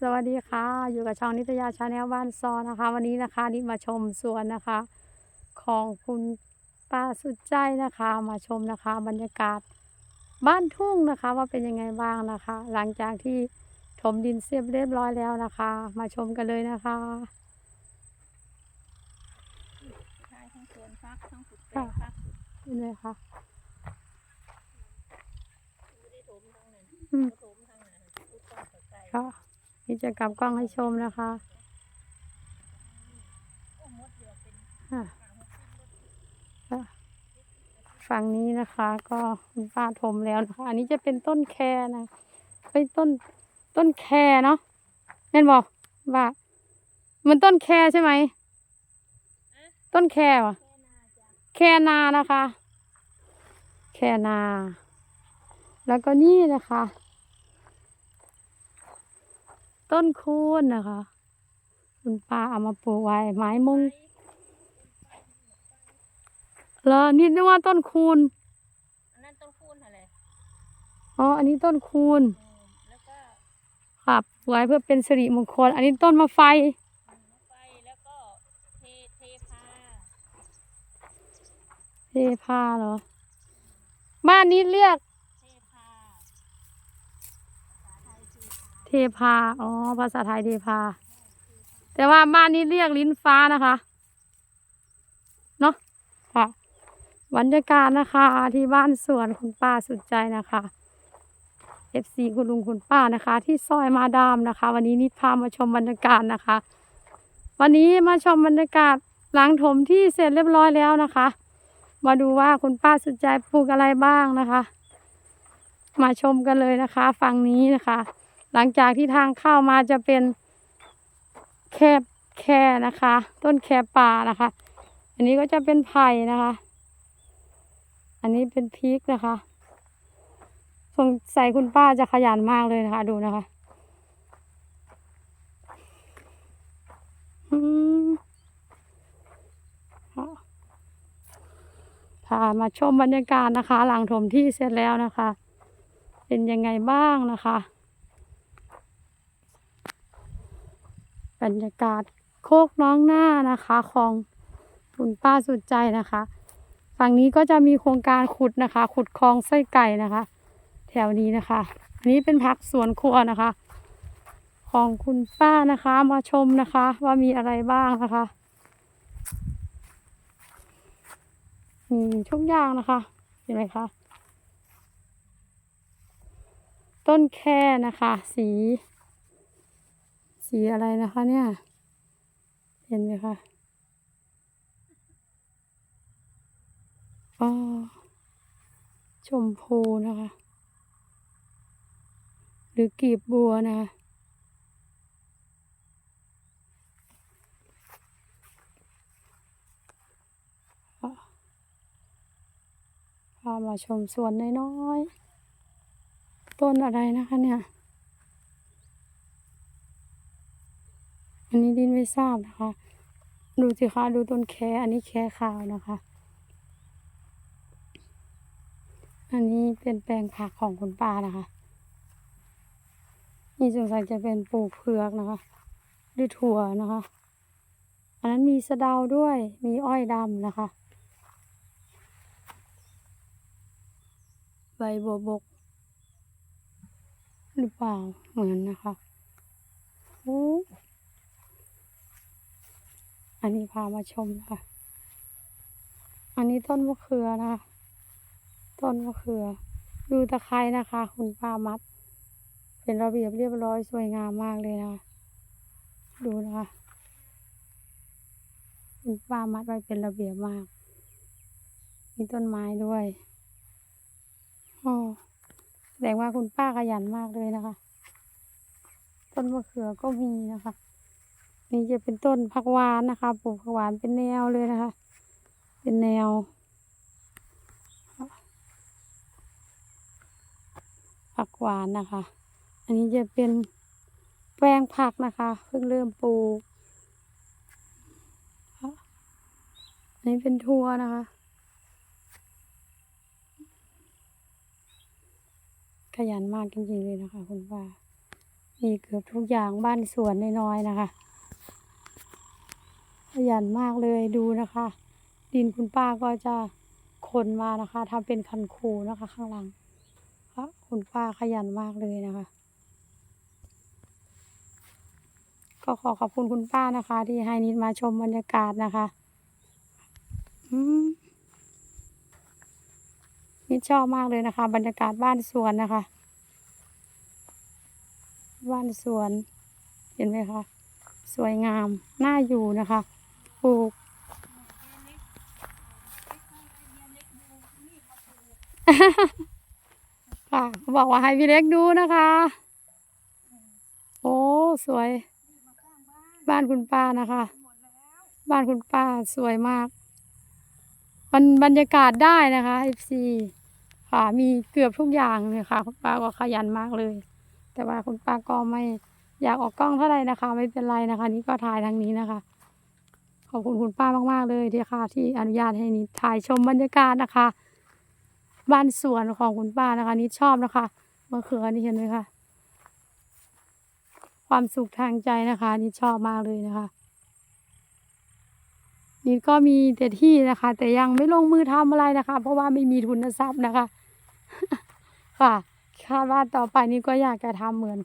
สวัสดีค่ะ อยู่กับช่องนิตยาชาแนลบ้านซอนะคะ วันนี้นะคะนิดมาชมสวนนะคะ ของคุณป้าสุดใจนะคะ มาชมนะคะ บรรยากาศบ้านทุ่งนะคะ ว่าเป็นยังไงบ้างนะคะ หลังจากที่ถมดินเสียบเรียบร้อยแล้วนะคะ มาชมกันเลยนะคะใช่ทั้งสวนฟักทั้งฝึกแปลค่ะงฟักนี่เลยค่ะไม่ได้ถมทั้งนั้นอืม ก็ถมทั้งนั้นพุดต้นเข้าใจ ค่ะ นี่จะกลับกล้องให้ชมนะคะโอ้มดเดียวเป็นค่ะฝั่งนี้นะคะ ก็คุณป้าถมแล้วนะคะ อันนี้จะเป็นต้นแคนะเป็นต้นต้นแคเนาะเห็นบอกว่า มันต้นแคใช่ไหมต้นแคว่ะแคนานะคะ แคนา แล้วก็นี่นะคะ ต้นคูนนะคะ คุณป้าเอามาปลูกไว้ไม้มุงเหรอนี่นึกว่าต้นคูณอันนั้นต้นคูนอะไรอ๋ออันนี้ต้นคูณอืมแล้วก็ค่ะปลูกไว้เพื่อเป็นสิริมงคล อันนี้ต้นมะไฟอืมมะไฟแล้วก็เทเทพาเทพาเหรอบ้านนี้เรียก เทพาภาษาไทยคือ เทพา อ๋อ ภาษาไทยเทพา แต่ว่าบ้านนี้เรียกลิ้นฟ้านะคะ เนาะค่ะบรรยากาศนะคะ ที่บ้านสวนคุณป้าสุดใจนะคะ FC คุณลุงคุณป้านะคะ ที่ซอยมาดามนะคะ วันนี้นิดพามาชมบรรยากาศนะคะ วันนี้มาชมบรรยากาศหลังถมที่เสร็จเรียบร้อยแล้วนะคะ มาดูว่าคุณป้าสุดใจปลูกอะไรบ้างนะคะ มาชมกันเลยนะคะ ฝั่งนี้นะคะ หลังจากที่ทางเข้ามาจะเป็นแคบแค่นะคะ ต้นแคป่านะคะ อันนี้ก็จะเป็นไผ่นะคะ อันนี้เป็นพริกนะคะสงสัยคุณป้าจะขยันมากเลยนะคะ ดูนะคะอืมค่ะพามาชมบรรยากาศนะคะ หลังถมที่เสร็จแล้วนะคะ เป็นยังไงบ้างนะคะ บรรยากาศโคกน้องหน้านะคะของคุณป้าสุดใจนะคะ ฝั่งนี้ก็จะมีโครงการขุดนะคะ ขุดคลองไส้ไก่นะคะ แถวนี้นะคะ อันนี้เป็นพักสวนครัวนะคะ ของคุณป้านะคะมาชมนะคะ ว่ามีอะไรบ้างนะคะมีทุกอย่างนะคะเห็นไหมคะต้นแค่นะคะ สี สีอะไรนะคะเนี่ย เห็นไหมคะอ๋อชมพูนะคะ หรือกีบบัวนะคะอะพามาชมสวนน้อยๆ ต้นอะไรนะคะเนี่ย นนี้ดินไม่ทราบนะคะ ดูสิคะดูต้นแคอันนี้แคขาวนะคะ อันนี้เป็นแปลงผักของคุณป้านะคะ นี่สงสัยจะเป็นปลูกเผือกนะคะหรือถั่วนะคะ อันนั้นมีสะเดาด้วยมีอ้อยดำนะคะ ใบบัวบก หรือเปล่าเหมือนนะคะโอ้ อันนี้พามาชมนะคะอันนี้ต้นมะเขือนะคะ ต้นมะเขือ ดูตะไคร้นะคะ คุณป้ามัด เป็นระเบียบเรียบร้อยสวยงามมากเลยนะคะดูนะคะ คุณป้ามัดไว้เป็นระเบียบมาก มีต้นไม้ด้วยอ๋อแสดงว่าคุณป้าขยันมากเลยนะคะ ต้นมะเขือก็มีนะคะ นี่จะเป็นต้นผักหวานนะคะปลูกผักหวานเป็นแนวเลยนะคะ เป็นแนว ผักหวานนะคะ อันนี้จะเป็นแปลงผักนะคะ เพิ่งเริ่มปลูกอันนี้เป็นทั่วนะคะขยันมากจริงๆเลยนะคะ คุณป้ามีเกือบทุกอย่างบ้านสวนน้อยๆนะคะ ขยันมากเลยดูนะคะ ดินคุณป้าก็จะขนมานะคะทำเป็นคันคูนะคะ ข้างหลังค่ะคุณป้าขยันมากเลยนะคะ ก็ขอขอบคุณคุณป้านะคะ ที่ให้นิดมาชมบรรยากาศนะคะนิดชอบมากเลยนะคะ บรรยากาศบ้านสวนนะคะ บ้านสวน เห็นไหมคะสวยงาม น่าอยู่นะคะ ลูก ค่ะเขาบอกว่าให้พี่เล็กดูนะคะ โอ้ สวย บ้านคุณป้านะคะ บ้านคุณป้าสวยมากมันบรรยากาศได้นะคะ FC ค่ะ มีเกือบทุกอย่างเลยค่ะ คุณป้าก็ขยันมากเลย แต่ว่าคุณป้าก็ไม่อยากออกกล้องเท่าไหร่นะคะ ไม่เป็นไรนะคะ นี่ก็ถ่ายทางนี้นะคะ ขอบคุณคุณป้ามากๆเลยที่ค่ะ ที่อนุญาตให้นิดถ่ายชมบรรยากาศนะคะ บ้านสวนของคุณป้านะคะนิดชอบนะคะมะเขือนี่เห็นไหมคะความสุขทางใจนะคะนิดชอบมากเลยนะคะนิดก็มีแต่ที่นะคะ แต่ยังไม่ลงมือทำอะไรนะคะ เพราะว่าไม่มีทุนทรัพย์นะคะ ค่ะคาดว่าต่อไปนี้ก็อยากจะทำเหมือน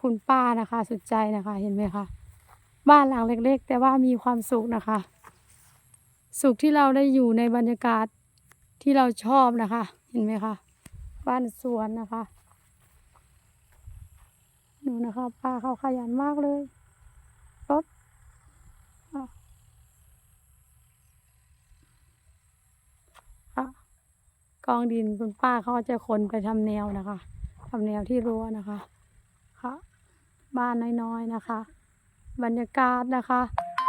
คุณป้านะคะ สุดใจนะคะ เห็นไหมคะ บ้านหลังเล็กๆ แต่ว่ามีความสุขนะคะ สุขที่เราได้อยู่ในบรรยากาศที่เราชอบนะคะ เห็นไหมคะ บ้านสวนนะคะดูนะคะป้าเขาขยันมากเลยรถกองดินคุณป้าเขาจะขนไปทำแนวนะคะทำแนวที่รั้วนะคะค่ะบ้านน้อยๆนะคะ บรรยากาศนะคะ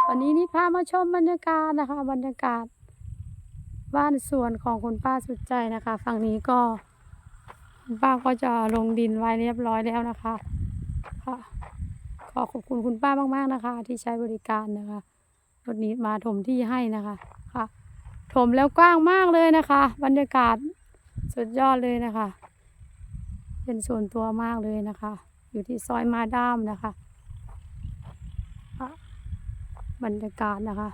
วันนี้นิดพามาชมบรรยากาศนะคะ บรรยากาศ บ้านสวนของคุณป้าสุดใจนะคะ ฝั่งนี้ก็คุณป้าก็จะลงดินไว้เรียบร้อยแล้วนะคะค่ะขอขอบคุณคุณป้ามากๆนะคะ ที่ใช้บริการนะคะวันนี้มาถมที่ให้นะคะค่ะ ถมแล้วกว้างมากเลยนะคะ บรรยากาศสุดยอดเลยนะคะ เป็นส่วนตัวมากเลยนะคะ อยู่ที่ซอยมาดามนะคะ บรรยากาศนะคะ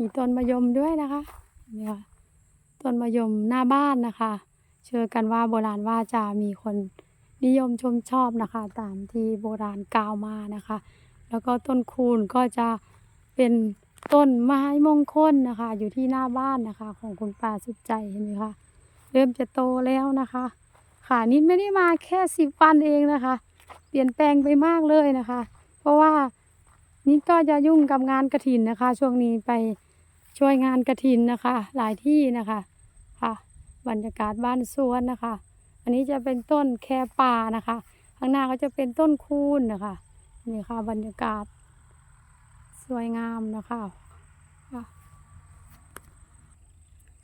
มีต้นมะยมด้วยนะคะนี่ค่ะต้นมะยมหน้าบ้านนะคะ เชื่อกันว่าโบราณว่าจะมีคนนิยมชมชอบนะคะ ตามที่โบราณกล่าวมานะคะ แล้วก็ต้นคูณก็จะเป็น ต้นไม้มงคลนะคะ อยู่ที่หน้าบ้านนะคะ ของคุณป้าสุดใจเห็นไหมคะเริ่มจะโตแล้วนะคะ ค่ะนิดไม่ได้มาแค่สิบวันเองนะคะ เปลี่ยนแปลงไปมากเลยนะคะ เพราะว่านี่ก็จะยุ่งกับงานกระถินนะคะ ช่วงนี้ไปช่วยงานกระถินนะคะ หลายที่นะคะค่ะ บรรยากาศบ้านสวนนะคะ อันนี้จะเป็นต้นแคป่านะคะ ข้างหน้าก็จะเป็นต้นคูนนะคะนี่ค่ะบรรยากาศ วยงามนะคะค่ะ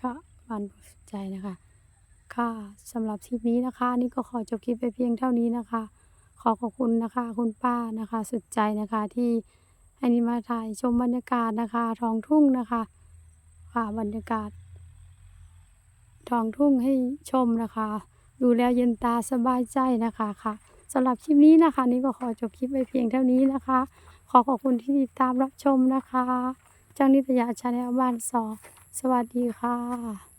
ค่ะบ้านสุดใจนะคะ ค่ะสำหรับคลิปนี้นะคะ นี่ก็ขอจบคลิปไปเพียงเท่านี้นะคะ ขอขอบคุณนะคะ คุณป้านะคะ สุดใจนะคะที่ให้นิมาถ่ายชมบรรยากาศนะคะท้องทุ่งนะคะค่ะบรรยากาศท้องทุ่งให้ชมนะคะ ดูแล้วเย็นตาสบายใจนะคะค่ะสำหรับคลิปนี้นะคะ นี่ก็ขอจบคลิปไปเพียงเท่านี้นะคะ ขอขอบคุณที่ติดตามรับชมนะคะ เจ้านิตยาชาแนลบ้านสอสวัสดีค่ะ